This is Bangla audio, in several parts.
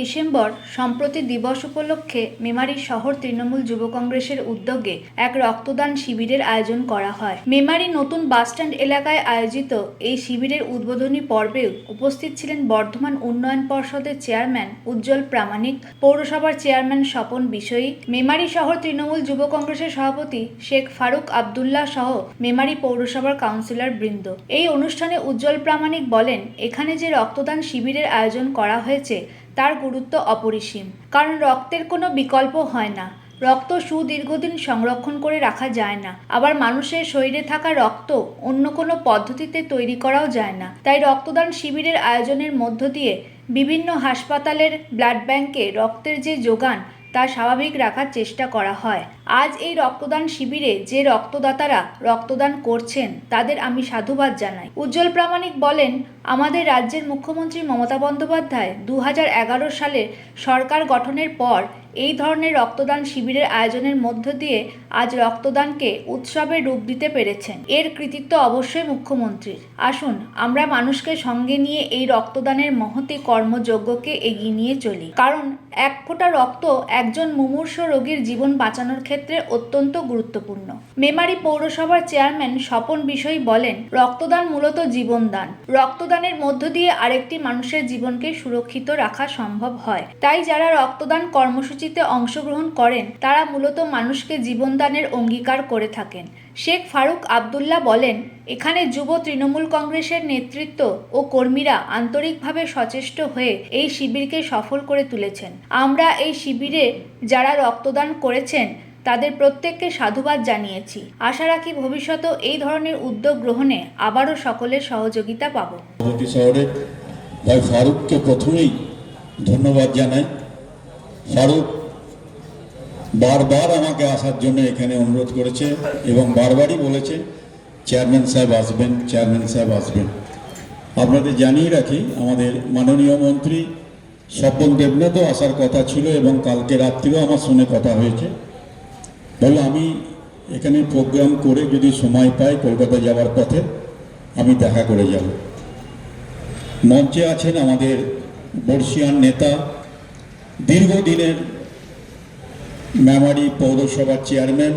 ডিসেম্বর সম্প্রতি দিবস উপলক্ষে মেমারি শহর তৃণমূল যুব কংগ্রেসের উদ্যোগে এক রক্তদান শিবিরের আয়োজন করা হয়। মেমারি নতুন বাসস্ট্যান্ড এলাকায় আয়োজিত এই শিবিরের উদ্বোধনী পর্বে উপস্থিত ছিলেন বর্ধমান উন্নয়ন পর্ষদের চেয়ারম্যান উজ্জ্বল প্রামাণিক, পৌরসভার চেয়ারম্যান স্বপন বিষয়ী মেমারি শহর তৃণমূল যুব কংগ্রেসের সভাপতি শেখ ফারুক আবদুল্লাহ সহ মেমারি পৌরসভার কাউন্সিলর বৃন্দ। এই অনুষ্ঠানে উজ্জ্বল প্রামাণিক বলেন, এখানে যে রক্তদান শিবিরের আয়োজন করা হয়েছে তার গুরুত্ব অপরিসীম। কারণ রক্তের কোনো বিকল্প হয় না। রক্ত সুদীর্ঘদিন সংরক্ষণ করে রাখা যায় না। আবার মানুষের শরীরে থাকা রক্ত অন্য কোনো পদ্ধতিতে তৈরি করাও যায় না। তাই রক্তদান শিবিরের আয়োজনের মধ্য দিয়ে বিভিন্ন হাসপাতালের ব্লাড ব্যাংকে রক্তের যে যোগান তা স্বাভাবিক রাখার চেষ্টা করা হয়। আজ এই রক্তদান শিবিরে যে রক্তদাতারা রক্তদান করছেন, তাদের আমি সাধুবাদ জানাই। উজ্জ্বল প্রামাণিক বলেন, আমাদের রাজ্যের মুখ্যমন্ত্রী মমতা বন্দ্যোপাধ্যায় দু সালে সরকার গঠনের পর এই ধরনের রক্তদান শিবিরের আয়োজনের মধ্য দিয়ে আজ রক্তদানকে উৎসবের রূপ দিতে পেরেছেন। এর কৃতিত্ব অবশ্যই মুখ্যমন্ত্রীর। আসুন, আমরা মানুষকে সঙ্গে নিয়ে এই রক্তদানের মহতি কর্মযজ্ঞকে এগিয়ে নিয়ে চলি। কারণ, এক ফোঁটা রক্ত একজন মুমূর্ষ রোগীর জীবন বাঁচানোর ক্ষেত্রে অত্যন্ত গুরুত্বপূর্ণ। মেমারি পৌরসভার চেয়ারম্যান স্বপন বিষয় বলেন, রক্তদান মূলত জীবনদান। রক্তদানের মধ্য দিয়ে আরেকটি মানুষের জীবনকে সুরক্ষিত রাখা সম্ভব হয়। তাই যারা রক্তদান কর্মসূচিতে অংশগ্রহণ করেন, তারা মূলত মানুষকে জীবনদানের অঙ্গীকার করে থাকেন। শেখ ফারুক আবদুল্লাহ বলেন, এখানে যুব তৃণমূল কংগ্রেসের নেতৃত্ব ও কর্মীরা আন্তরিকভাবে সচেষ্ট হয়ে এই শিবিরকে সফল করে তুলেছেন। আমরা এই শিবিরে যারা রক্তদান করেছেন, তাদের প্রত্যেককে সাধুবাদ জানিয়েছি। আশা রাখি ভবিষ্যতেও এই ধরনের উদ্যোগ গ্রহণে আবারও সকলের সহযোগিতা পাব। ভাই ফারুককে প্রথমেই ধন্যবাদ জানাই। ফারুক বারবার আমাকে আসার জন্য এখানে অনুরোধ করেছে এবং বারবারই বলেছে, চেয়ারম্যান সাহেব আসবেন, চেয়ারম্যান সাহেব আসবেন। আপনাদের জানিয়ে রাখি, আমাদের মাননীয় মন্ত্রী স্বপন দেবনাথও আসার কথা ছিল এবং কালকে রাত্রিও আমার শুনে কথা হয়েছে। বলল, আমি এখানে প্রোগ্রাম করে যদি সময় পাই কলকাতা যাওয়ার পথে, আমি দেখা করে যাব। মঞ্চে আছেন আমাদের বর্ষিয়ান নেতা দীর্ঘদিনের মেমারি পৌরসভার চেয়ারম্যান,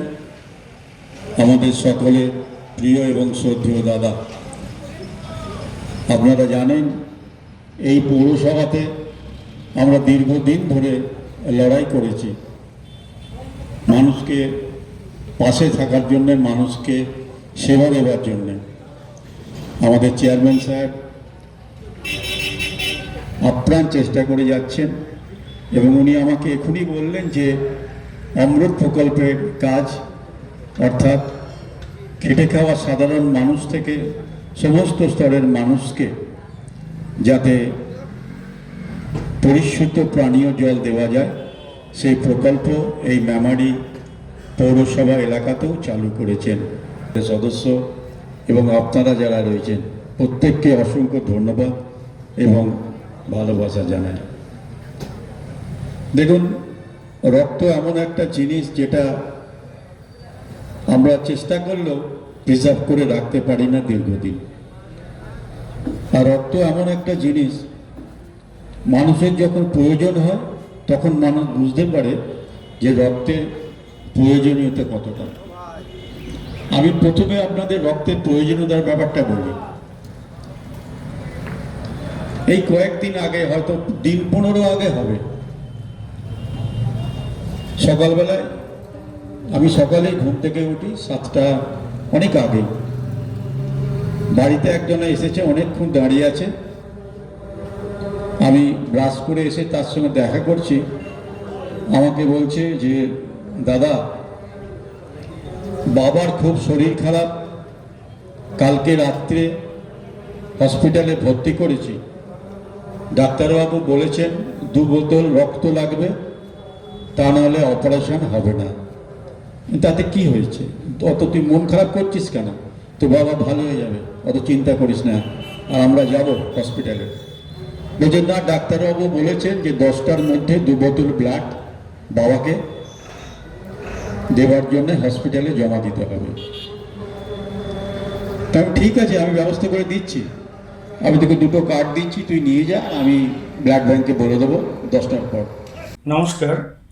আমাদের সকলের প্রিয় এবং শ্রদ্ধেয় দাদা। আপনারা জানেন, এই পৌরসভাতে আমরা দীর্ঘদিন ধরে লড়াই করেছি। মানুষকে পাশে থাকার জন্য, মানুষকে সেবা দেওয়ার জন্যে। আমাদের চেয়ারম্যান সাহেব আপ্রাণ চেষ্টা করে যাচ্ছেন। এবং উনি আমাকে এখনই বললেন যে, অমৃত প্রকল্পের কাজ, অর্থাৎ খেটে খাওয়া সাধারণ মানুষ থেকে সমস্ত স্তরের মানুষকে যাতে পরিশুদ্ধ পানীয় জল দেওয়া যায়, সেই প্রকল্প এই মেমারি পৌরসভা এলাকাতেও চালু করেছেন। সদস্য এবং আপনারা যারা রয়েছেন, প্রত্যেককে অসংখ্য ধন্যবাদ এবং ভালোবাসা জানাই। দেখুন, রক্ত এমন একটা জিনিস যেটা আমরা চেষ্টা করলেও প্রিজার্ভ করে রাখতে পারি না দীর্ঘদিন। আর রক্ত এমন একটা জিনিস, মানুষের যখন প্রয়োজন হয়, তখন মানুষ বুঝতে পারে যে রক্তের প্রয়োজনীয়তা কতটা। আমি প্রথমে আপনাদের রক্তের প্রয়োজনীয়তার ব্যাপারটা বলি। এই কয়েকদিন আগে, হয়তো দিন পনেরো আগে হবে সকালবেলায় আমি সকালে ঘুম থেকে উঠি, সাতটা অনেক আগে। বাড়িতে একজনে এসেছে, অনেকক্ষণ দাঁড়িয়ে আছে। আমি ব্রাশ করে এসে তার সঙ্গে দেখা করছি। আমাকে বলছে যে, দাদা, বাবার খুব শরীর খারাপ। কালকে রাত্রে হসপিটালে ভর্তি করেছি। ডাক্তারবাবু বলেছেন দু বোতল রক্ত লাগবে। তা নাহলে অপারেশন হবে না। তাতে কি হয়েছে? অত তুই মন খারাপ করছিস কেন? তো বাবা ভালো হয়ে যাবে, অত চিন্তা করিস না। আর আমরা যাব হসপিটালে বলছে না ডাক্তারবাবু বলেছেন যে দশটার মধ্যে দু বোতল ব্লাড বাবাকে দেওয়ার জন্য হসপিটালে জমা দিতে হবে। তবে ঠিক আছে, আমি ব্যবস্থা করে দিচ্ছি। আমি তোকে দুটো কার্ড দিচ্ছি, তুই নিয়ে যা, আমি ব্লাড ব্যাংকে বলে দেবো দশটার পর। নমস্কার।